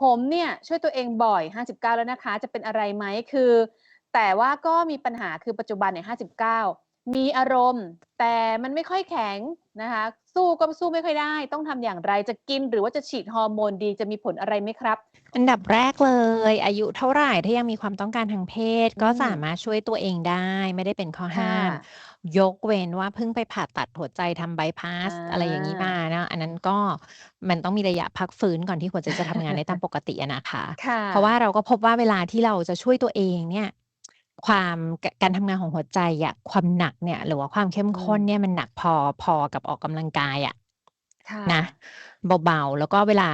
ผมเนี่ยช่วยตัวเองบ่อย 59 แล้วนะคะ จะเป็นอะไรไหม?คือ แต่ว่าก็มีปัญหาคือปัจจุบันเนี่ย 59 มีอารมณ์ แต่มันไม่ค่อยแข็งนะคะ สู้ก็สู้ไม่ค่อยได้ ต้องทำอย่างไร?จะกินหรือว่าจะฉีดฮอร์โมนดีจะมีผลอะไรไหมครับ?อันดับแรกเลย อายุเท่าไรถ้ายังมีความต้องการทางเพศอืก็สามมารถช่วยตัวเองได้ ไม่ได้เป็นข้อคห่้ามะยกเว้นว่าเพิ่งไปผ่าตัดหัวใจทำบายพาอสอะไรอย่างงี้มาานะอันนั้นก็มันต้องมีระยะพักฟื้นก่อนที่หัวใจจะทำงานได้ตามปกติอะนะคะค่เพราะว่าะเราก็พบว่าเวลาที่เราจะช่วยตัวเองเนี่ย ความกการทำงานของหัวใจอะความหนักเนี่ย หรือว่าความเข้มอืมข้นเนี่ยมันหนักพอพอกับออกกำลังกายอะค่นะะเบาๆ แล้วก็เวลา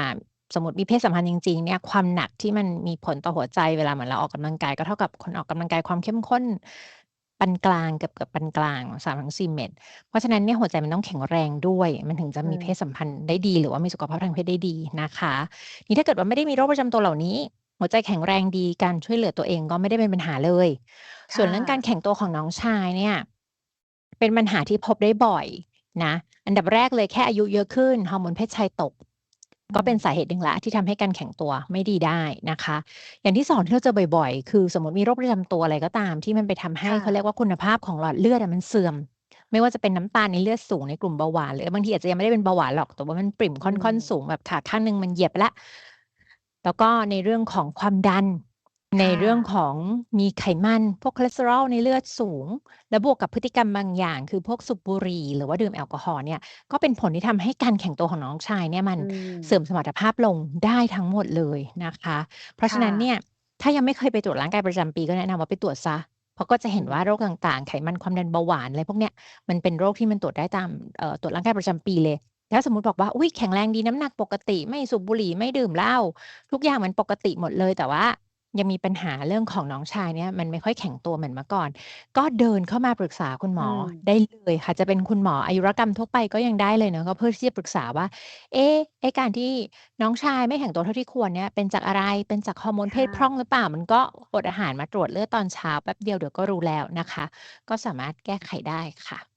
สมมุติมีเพศสัมพันธ์จริงๆเนี่ยความหนักที่มันมีผลต่อหัวใจเวลาเหมือนเราออกกำลังกาย ก็เท่ากับคนออกกำลังกายความเข้มข้นปานกลางเกือบๆปานกลาง3-4เม็ดเพราะฉะนั้นเนี่ยหัวใจมันต้องแข็งแรงด้วย มันถึงจะอืมมีเพศสัมพันธ์ได้ดี หรือว่ามีสุขภาพทางเพศได้ดีนะคะ นี่ถ้าเกิดว่าไม่ได้มีโรคประจำตัวเหล่านี้ หัวใจแข็งแรงดี การช่วยเหลือตัวเองก็ไม่ได้เป็นปัญหาเลย คส่ว่นเรื่องการะแข็งตัวของน้องชายเนี่ย เป็นปัญหาที่พบได้บ่อยนะ อันดับแรกเลยแค่อายุเยอะขึ้น ฮอร์โมนเพศชายตก อืก็เป็นมสาเหตุหนึ่งแล้วที่ทำให้การแข็งตัวไม่ดีได้นะคะ อย่างที่2ที่เราเจอบ่อยๆ คือสมมุติมีโรคประจำตัวอะไรก็ตาม ที่มันไปทำใหค้่เขาเรีะยกว่าคุณภาพของหลอดเลือดอะมันเสื่อม ไม่ว่าจะเป็นน้ำตาลในเลือดสูงในกลุ่มเบาหวานหรือบางทีอาจจะยังไม่ได้เป็นเบาหวานหรอกแต่ว่ามันปริ่มอืค่อนๆมสูงแบบขาข้างหนึ่งมันเหยียบไปแล้ว แล้วก็ในเรื่องของความดันคใน่เรื่องะของมีไขมันพวกคอเลสเตอรอลในเลือดสูง แล้วบวกกับพฤติกรรมบางอย่าง คือพวกสูบบุหรี่หรือว่าดื่มแอลกอฮอล์เนี่ยก็เป็นผลที่ทำให้การแข็งตัวของน้องชายเนี่ยมันอืเสื่อมมสมรรถภาพลงได้ทั้งหมดเลยนะคะ เพราะคฉะ่นั้นเนะี่ยถ้ายังไม่เคยไปตรวจร่างกายประจำปีก็แนะนำว่าไปตรวจเสียเพราะก็จะเอห็ืนว่ามโรคต่างๆ ไขมันความดันเบาหวานอะไรพวกเนี้ยมันเป็นโรคที่มันตรวจได้ตามเอ่อตรวจร่างกายประจำปีเลย ถ้าสมมุติบอกว่าอุ๊ยแข็งแรงดีน้ำหนักปกติ ไม่สูบบุหรี่ไม่ดื่มเหล้าทุกอย่างมันปกติหมดเลยแต่ว่ายังมีปัญหาเรื่องของน้องชายเนี่ยมันไม่ค่อยแข็งตัวเหมือนเมื่อก่อน ก็เดินเข้ามาปรึกษาคุณหอืมอมได้เลยค่ะ จะเป็นคุณหมออายุรกรรมทั่วไปก็ยังได้เลยเนาะก็เพื่อที่จะปรึกษาว่า เอ๊ะไอ้การที่น้องชายไม่แข็งตัวเท่าที่ควรเนี่ยเป็นจากอะไร?เป็นจากฮอร์โมนคเพ่ศพร่อะงหรือเปล่า?มันก็อดอาหารมาตรวจเลือดตอนเช้าแป๊บเดียวเดี๋ยวก็รู้แล้วนะคะ ก็สามารถแก้ไขได้ค่ะ